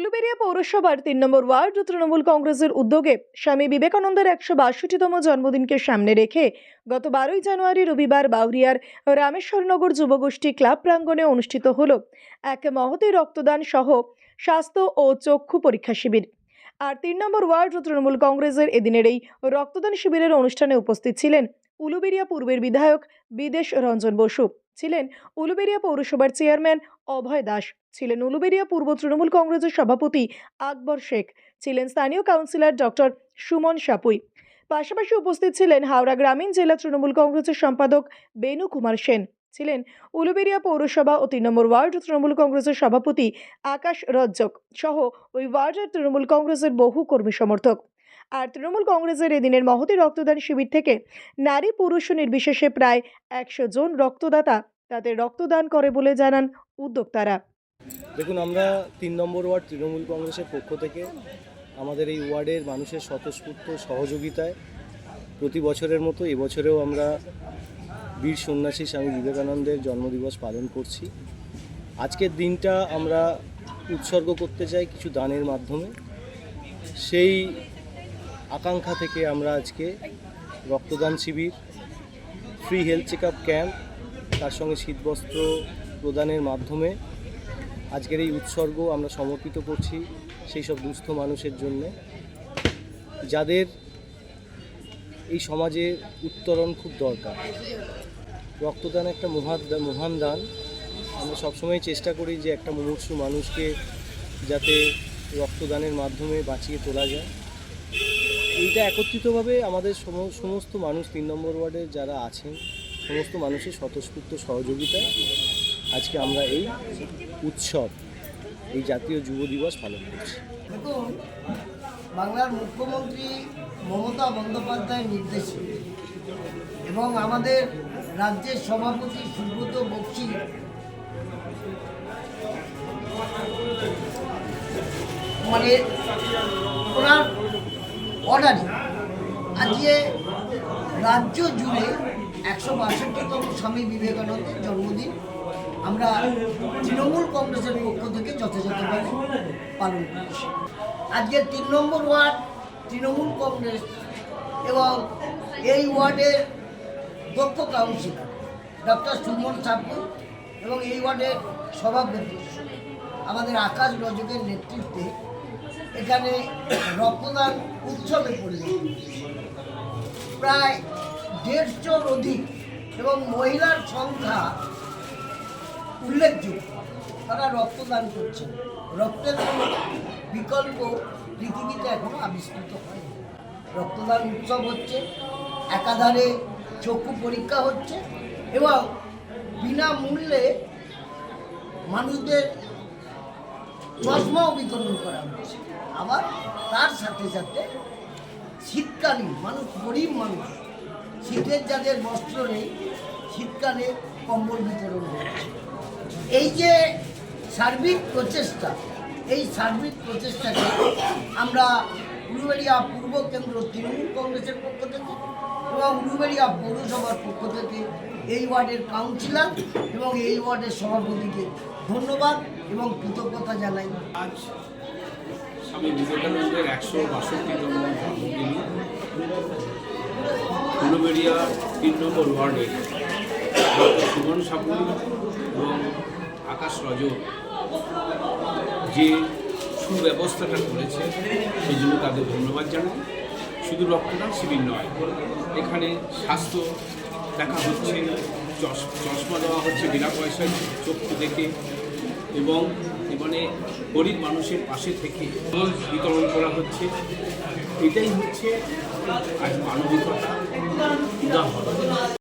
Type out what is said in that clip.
উলুবেড়িয়া পৌরসভার তিন নম্বর ওয়ার্ড ও তৃণমূল কংগ্রেসের উদ্যোগে স্বামী বিবেকানন্দের একশো বাষট্টিতম জন্মদিনকে সামনে রেখে গত বারোই জানুয়ারি রবিবার বাউরিয়ার রামেশ্বরনগর যুবগোষ্ঠী ক্লাব প্রাঙ্গণে অনুষ্ঠিত হল এক মহতী রক্তদান সহ স্বাস্থ্য ও চক্ষু পরীক্ষা শিবির। আর তিন নম্বর ওয়ার্ড ও তৃণমূল কংগ্রেসের এদিনের এই রক্তদান শিবিরের অনুষ্ঠানে উপস্থিত ছিলেন উলুবেড়িয়া পূর্বের বিধায়ক বিদেশ রঞ্জন বসু। ছিলেন উলুবেড়িয়া পৌরসভার চেয়ারম্যান অভয় দাস। ছিলেন উলুবেড়িয়া পূর্ব তৃণমূল কংগ্রেসের সভাপতি আকবর শেখ। ছিলেন স্থানীয় কাউন্সিলর ডক্টর সুমন সাপুই। পাশাপাশি উপস্থিত ছিলেন হাওড়া গ্রামীণ জেলা তৃণমূল কংগ্রেসের সম্পাদক বেনু কুমার সেন। ছিলেন উলুবেড়িয়া পৌরসভা ও তিন নম্বর ওয়ার্ড তৃণমূল কংগ্রেসের সভাপতি আকাশ রজ্জক সহ ওই ওয়ার্ডের তৃণমূল কংগ্রেসের বহু কর্মী সমর্থক। আর তৃণমূল কংগ্রেসের এদিনের মহতি রক্তদান শিবির থেকে নারী পুরুষ নির্বিশেষে প্রায় একশো জন রক্তদাতা তাদের রক্তদান করে বলে জানান উদ্যোক্তারা। দেখুন, আমরা তিন নম্বর ওয়ার্ড তৃণমূল কংগ্রেসের পক্ষ থেকে আমাদের এই ওয়ার্ডের মানুষের স্বতঃস্ফূর্ত সহযোগিতায় প্রতি বছরের মতো এবছরেও আমরা বীর সন্ন্যাসী স্বামী বিবেকানন্দের জন্মদিবস পালন করছি। আজকের দিনটা আমরা উৎসর্গ করতে চাই কিছু দানের মাধ্যমে। সেই আকাঙ্ক্ষা থেকে আমরা আজকে রক্তদান শিবির free health check up camp তার সঙ্গে শীতবস্ত্র প্রদানের মাধ্যমে আজকের এই উৎসর্গ আমরা সমর্পিত করছি সেই সব দুস্থ মানুষের জন্য। যাদের এই সমাজে উত্তরণ খুব দরকার। রক্তদান একটা মহান মহান দান। আমরা সবসময় চেষ্টা করি যে একটা মুমূর্ষু মানুষকে যাতে রক্তদানের মাধ্যমে বাঁচিয়ে তোলা যায়। এইটা একত্রিতভাবে আমাদের সম- সমস্ত মানুষ, তিন নম্বর ওয়ার্ডের যারা আছেন, সমস্ত মানুষের স্বতঃস্ফূর্ত সহযোগিতায় আজকে আমরা এই উৎসব, এই জাতীয় যুব দিবস পালন করছি। বাংলার মুখ্যমন্ত্রী মমতা বন্দ্যোপাধ্যায়ের নির্দেশে এবং আমাদের রাজ্যের সভাপতি সুব্রত বক্সি মানে ওনার অর্ডারে আজকে রাজ্য জুড়ে একশো বাষট্টিতম স্বামী বিবেকানন্দের জন্মদিন। আমরা তৃণমূল কংগ্রেসের পক্ষ থেকে যথাযথভাবে পালন করছি। আজকে তিন নম্বর ওয়ার্ড তৃণমূল কংগ্রেস এবং এই ওয়ার্ডের দক্ষ কাউন্সিলর ডক্টর সুমন সাপু এবং এই ওয়ার্ডের সভাপতি আমাদের আকাশ রজকের নেতৃত্বে এখানে রক্তদান উৎসবে পরিণত প্রায় দেড়শোর অধিক এবং মহিলার সংখ্যা উল্লেখযোগ্য। তারা রক্তদান করছেন। রক্তের কোনো বিকল্প পৃথিবীতে এখনও আবিষ্কৃত হয়নি। রক্তদান উৎসব হচ্ছে, একাধারে চক্ষু পরীক্ষা হচ্ছে এবং বিনামূল্যে মানুষদের চশমাও বিতরণ করা হয়েছে আবার তার সাথে সাথে শীতকালীন, মানুষ, গরিব মানুষ, শীতের যাদের বস্ত্র নেই, শীতকালে কম্বল বিতরণ হচ্ছে এই যে সার্বিক প্রচেষ্টা, এই সার্বিক প্রচেষ্টাকে আমরা উলুবেড়িয়া পূর্ব কেন্দ্র, তৃণমূল কংগ্রেসের পক্ষ থেকে এবং উলুবেড়িয়া পৌরসভার পক্ষ থেকে এই ওয়ার্ডের কাউন্সিলর এবং এই ওয়ার্ডের সভাপতিকে ধন্যবাদ। এবং কৃতজ্ঞতা জানাই। আজ স্বামী বিবেকানন্দের একশো বাষট্টিতম জন্মদিন। উলুবেড়িয়া তিন নম্বর ওয়ার্ডে সুমন সাপুরি এবং আকাশ রজক যে সুব্যবস্থাটা করেছে, সেই জন্য তাদের ধন্যবাদ জানাই। শুধু রক্তদান শিবির নয়, এখানে স্বাস্থ্য দেখা হচ্ছে, চশ- চশমা দেওয়া হচ্ছে বিনা পয়সায়, চক্ষু দেখে এবং মানে গরিব মানুষের পাশে থেকে বিতরণ করা হচ্ছে। এটাই হচ্ছে আজ মানবিকতা উদাহরণ।